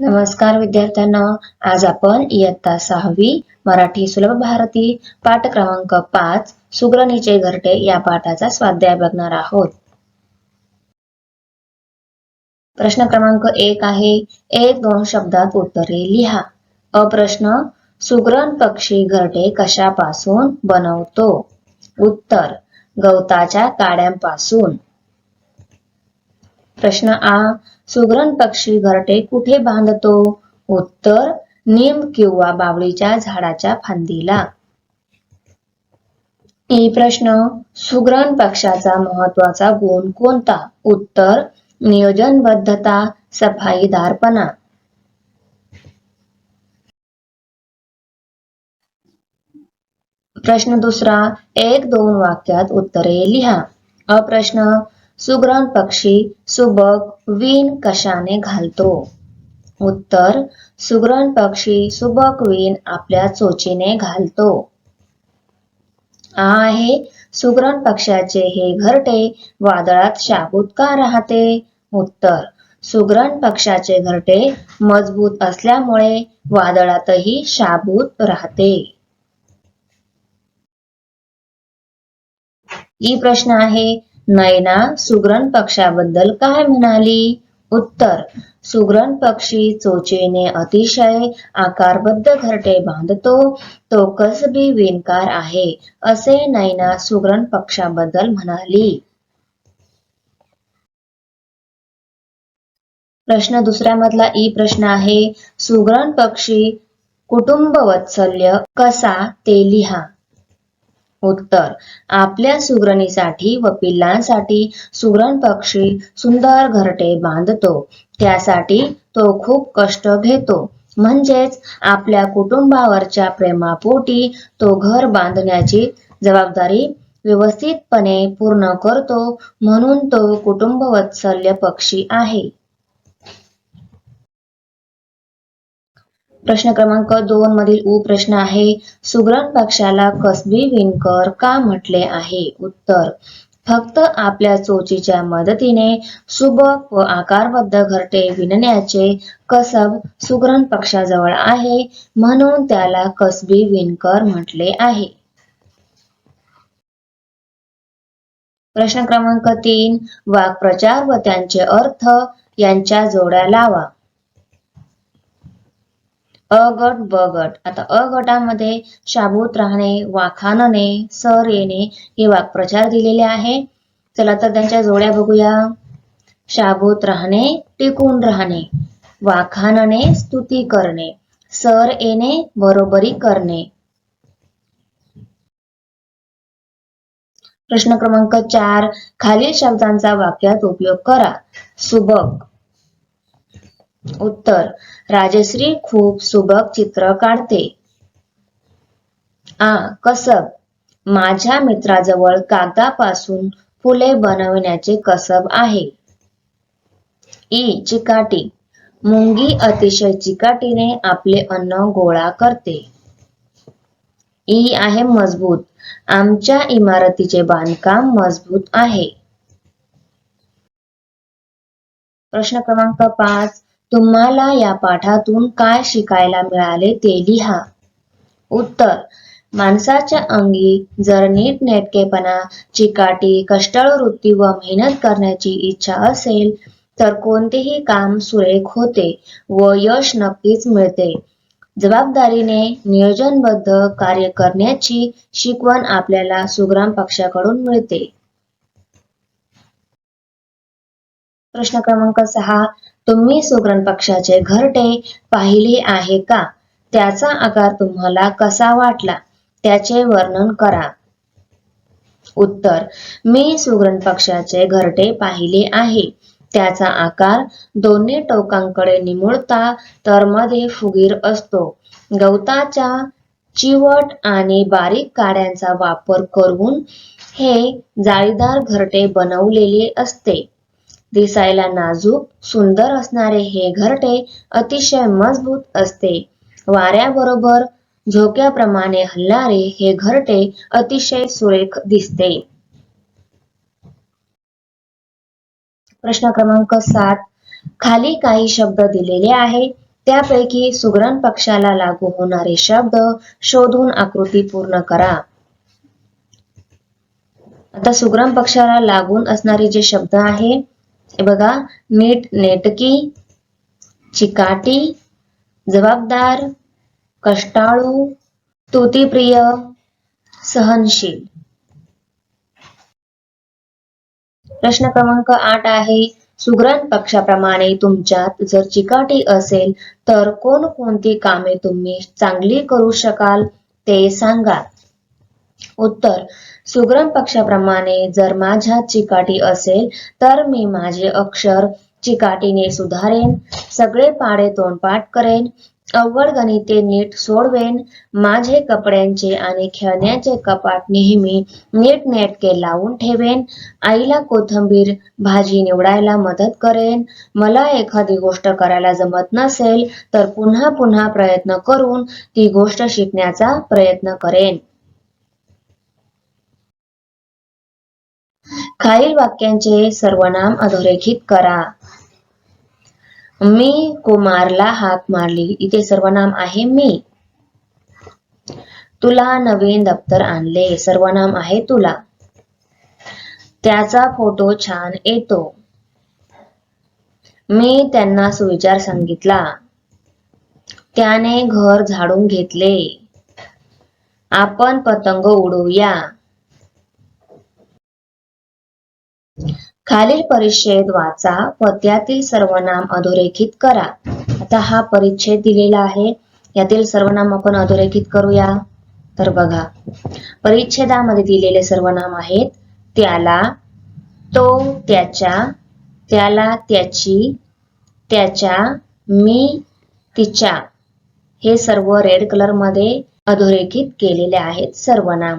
नमस्कार विद्यार्थ्यांना आज आपण इयत्ता सहावी मराठी सुलभ भारती पाठ क्रमांक पाच सुग्रणीचे घरटे या पाठाचा स्वाध्याय बघणार आहोत. प्रश्न क्रमांक एक आहे एक दोन शब्दात उत्तरे लिहा. अप्रश्न सुग्रण पक्षी घरटे कशापासून बनवतो? उत्तर गवताच्या काड्यांपासून. प्रश्न आ सुगरण पक्षी घरटे कुठे बांधतो? उत्तर निम किंवा बावळीच्या झाडाच्या फांदीला. ई प्रश्न सुग्रण पक्षाचा महत्त्वाचा गुण कोणता? उत्तर नियोजनबद्धता सफाईदारपणा. प्रश्न दुसरा एक दोन वाक्यात उत्तरे लिहा. अप्रश्न सुग्रण पक्षी सुबक विण कशाने घालतो? उत्तर सुग्रण पक्षी सुबक विण आपल्या चोचीने घालतो. आ आहे सुग्रण पक्षाचे हे घरटे वादळात शाबूत का राहते? उत्तर सुग्रण पक्षाचे घरटे मजबूत असल्यामुळे वादळातही शाबूत राहते. ई प्रश्न आहे नैना सुग्रण पक्षाबद्दल काय म्हणाली? उत्तर सुग्रण पक्षी चोचीने अतिशय आकारबद्ध घरटे बांधतो तो कसबी विणकार आहे असे नैना सुग्रण पक्षाबद्दल म्हणाली. प्रश्न दुसऱ्या मधला ई प्रश्न आहे सुग्रण पक्षी कुटुंब वत्सल्य कसा ते लिहा. उत्तर. आपल्या सुगरणीसाठी व पिल्लांसाठी सुगरण पक्षी सुंदर घरटे बांधतो. त्यासाठी तो खूप कष्ट घेतो. म्हणजेच आपल्या कुटुंबावरच्या प्रेमापोटी तो घर बांधण्याची जबाबदारी व्यवस्थितपणे पूर्ण करतो म्हणून तो कुटुंबवत्सल्य पक्षी आहे. प्रश्न क्रमांक दोन मधील उ प्रश्न आहे सुग्रण पक्षाला कसबी विणकर का म्हटले आहे? उत्तर फक्त आपल्या चोचीच्या मदतीने सुबक व आकारबद्ध घरटे विणण्याचे कसब सुग्रण पक्षाजवळ आहे म्हणून त्याला कसबी विणकर म्हटले आहे. प्रश्न क्रमांक तीन वाक्प्रचार व त्यांचे अर्थ यांच्या जोड्या लावा. अ गट ब गट आता अ गटामध्ये शाबूत राहणे वाखानने सर येणे हे वाक्प्रचार दिलेले आहे. चला तर त्यांच्या जोड्या बघूया. शाबूत राहणे टिकून राहणे. वाखानने स्तुती करणे. सर येणे बरोबरी करणे. प्रश्न क्रमांक चार. खालील शब्दांचा वाक्यात उपयोग करा. सुबक. उत्तर. राजश्री खूप सुबक चित्र काढते. आ कसब. माझ्या मित्राजवळ कागदापासून फुले बनविण्याचे कसब आहे. ई चिकाटी. मुंगी अतिशय चिकाटीने आपले अन्न गोळा करते. ई आहे मजबूत. आमच्या इमारतीचे बांधकाम मजबूत आहे. प्रश्न क्रमांक पाच. तुम्हाला या पाठातून काय शिकायला मिळाले ते लिहा. उत्तर माणसाच्या अंगी जर नीटनेटकेपणा चिकाटी कष्टाळू वृत्ती व मेहनत करण्याची इच्छा असेल तर कोणतेही काम सुरेख होते व यश नक्कीच मिळते. जबाबदारीने नियोजनबद्ध कार्य करण्याची शिकवण आपल्याला सुग्राम पक्षाकडून मिळते. प्रश्न क्रमांक सहा तुम्ही सुगरण पक्षाचे घरटे पाहिले आहे का? त्याचा आकार तुम्हाला कसा वाटला? त्याचे वर्णन करा. उत्तर मी सुग्रण पक्षाचे घरटे पाहिले आहे. त्याचा आकार दोन्ही टोकांकडे निमुळता तर मध्ये फुगीर असतो. गवताच्या चिवट आणि बारीक काड्यांचा वापर करून हे जाळीदार घरटे बनवलेले असते. दिसायला नाजूक सुंदर असणारे हे घरटे अतिशय मजबूत असते. वाऱ्याबरोबर झोक्याप्रमाणे हलणारे हे घरटे अतिशय सुरेख दिसते. प्रश्न क्रमांक सात. खाली काही शब्द दिलेले आहे. त्यापैकी सुगरण पक्षाला लागू होणारे शब्द शोधून आकृती पूर्ण करा. आता सुग्राम पक्षाला लागून असणारे जे शब्द आहे बघा नीट नेटकी चिकाटी जबाबदार कष्टाळू तुतीप्रिय सहनशील. प्रश्न क्रमांक आठ आहे सुग्रण पक्षाप्रमाणे तुमच्यात जर चिकाटी असेल तर कोणकोणती कामे तुम्ही चांगली करू शकाल ते सांगा. उत्तर. सुग्रण पक्षाप्रमाणे जर माझ्यात चिकाटी असेल तर मी माझे अक्षर चिकाटीने सुधारेन सगळे पाडे तोंडपाठ करेन अव्वल गणिते नीट सोडवेन माझे कपड्यांचे आणि खेळण्याचे कपाट नेहमी नीट नेटके लावून ठेवेन आईला कोथंबीर भाजी निवडायला मदत करेन मला एखादी गोष्ट करायला जमत नसेल तर पुन्हा पुन्हा प्रयत्न करून ती गोष्ट शिकण्याचा प्रयत्न करेन. खालील वाक्यांचे सर्वनाम अधोरेखित करा. मी कुमारला हाक मारली. इथे सर्वनाम आहे मी. तुला नवीन दप्तर आणले. सर्वनाम आहे तुला. त्याचा फोटो छान येतो. मी त्यांना सुविचार सांगितला. त्याने घर झाडून घेतले. आपण पतंग उडवूया. खालील परिच्छेद वाचा. व त्यातील सर्वनाम अधोरेखित करा. आता हा परिच्छेद दिलेला आहे. यातील सर्वनाम आपण अधोरेखित करूया. तर बघा परिच्छेदामध्ये दिलेले सर्वनाम आहेत. त्याला तो त्याच्या त्याला त्याची त्याच्या मी तिच्या. हे सर्व रेड कलरमध्ये अधोरेखित केलेले आहेत सर्वनाम